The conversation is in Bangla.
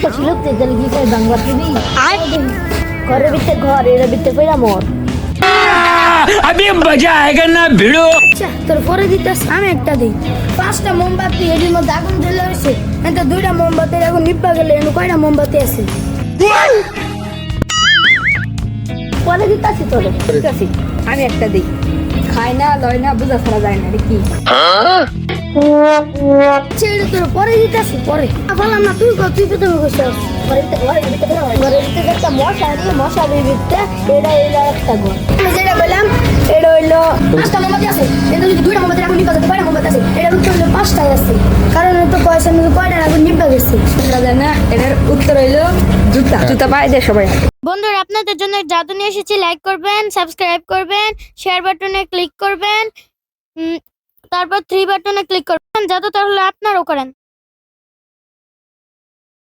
একটা ছিল তেতাল কি বাংলা টিভি? ঘরের ভিতরে ঘর এর ভিতরে পয়লা মর আমি মজা আয়েগা না ভিড়ো। আচ্ছা তোর পরে দিতে আমি একটা দিই। পাঁচটা মোমবাতি এর মধ্যে আগুন জ্বলে হয়েছে। এটা দুইটা মোমবাতি আগুন নিপা গেলে এনে কয়টা মোমবাতি আছে? পরে দিতাছি তোরে। ঠিক আমি একটা দিই। খায় না লয় না বুঝা ছাড়া যায় না রে কি? হ্যাঁ? ছেড়ে তোর পরে দিতেছি পরে। বললাম না তুই তুই ঘরের ভিতরে একটা ভিতরে এটা এটা একটা ঘর। আমি যেটা বললাম এটা হইল পাঁচটা মোমবাতি আছে। এটা যদি দুইটা মোমবাতি আগুন নিপা কয়টা মোমবাতি আছে? এটার উত্তর হইল পাঁচটাই আছে। কারণ তো পয়সা নিয়ে কয়টা আগুন নিপা গেছে জানে না এটার উত্তর হইল জুতা। জুতা পায়ে দেয় সবাই। বন্ধুরা আপনাদের জন্য জাদু নিয়ে এসেছি। লাইক করবেন সাবস্ক্রাইব করবেন শেয়ার বাটনে ক্লিক করবেন। তারপর থ্রি বাটনে ক্লিক করবেন যাতে তাহলে আপনারও করেন।